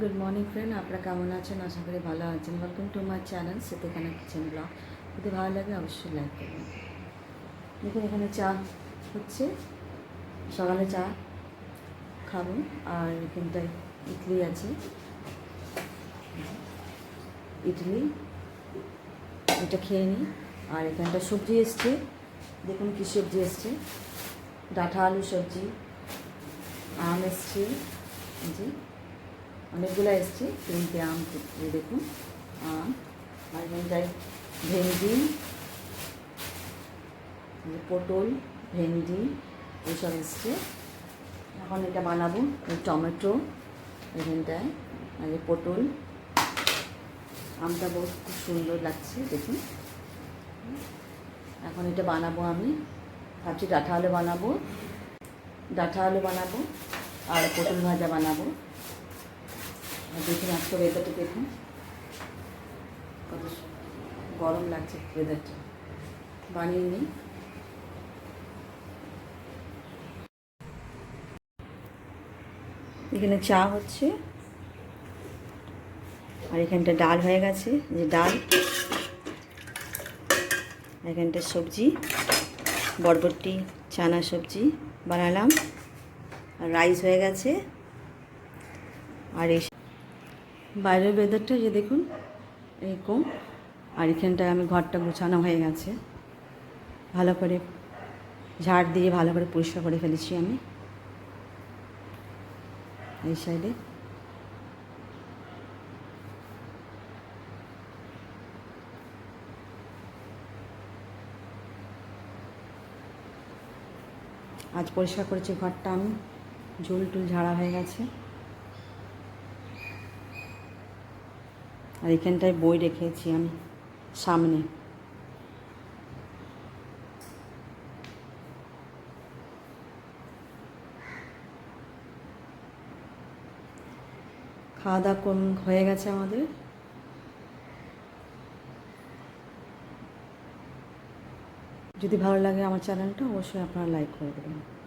Good morning friend আপনারা কেমন আছেন? আশা করি ভালো আছেন। Welcome to my channel Setekhana kitchen blog যদি ভালো লাগে, অবশ্যই লাইক করবেন। দেখুন, এখানে চা হচ্ছে। সকালে চা খাব। আর এখানটায় ইডলি আছে। ইডলি। এটা খেয়ে নিই। আর এখানটা সবজি এসছে। দেখুন, কী সবজি এসছে। ডাঁটা আলু সবজি, আম এসছে। যে অনেকগুলো এসছে, তিনটে আম দেখুন, আম, আর এখানটায় ভেন্ডি পটল, ভেন্ডি, এইসব এসছে। এখন এটা বানাবো, এই টমেটো এখানটায় আর এই পটল। আমটা বহুত খুব সুন্দর লাগছে, দেখুন। এখন এটা বানাবো আমি, ভাবছি ডাঁটা আলু বানাবো, ডাঁটা আলু বানাবো, আর পটল ভাজা বানাবো। দেখুন আজকে ওয়েদারটা দেখুন। কত গরম লাগছে ওয়েদারটা বানিয়ে নিই। এখানে চা হচ্ছে। আর এখানটা ডাল হয়ে গেছে যে ডাল। এখানটা সবজি, বরবটি, চানা সবজি বানালাম। আর রাইস হয়ে গেছে। আর এই বাইরের ওয়েদারটা যে দেখুন, এরকম। আর এখানটায় আমি ঘরটা গোছানো হয়ে গেছে। ভালো করে ঝাড় দিয়ে ভালো করে পরিষ্কার করে ফেলেছি আমি। এই সাইডে আজ পরিষ্কার করেছি ঘরটা আমি। ঝুল টুল ঝাড়া হয়ে গেছে। আর এখানটায় বই রেখেছি আমি, সামনে। খাওয়া দাওয়া কোন হয়ে গেছে আমাদের। যদি ভালো লাগে আমার চ্যানেলটা, অবশ্যই আপনারা লাইক করে দেবেন।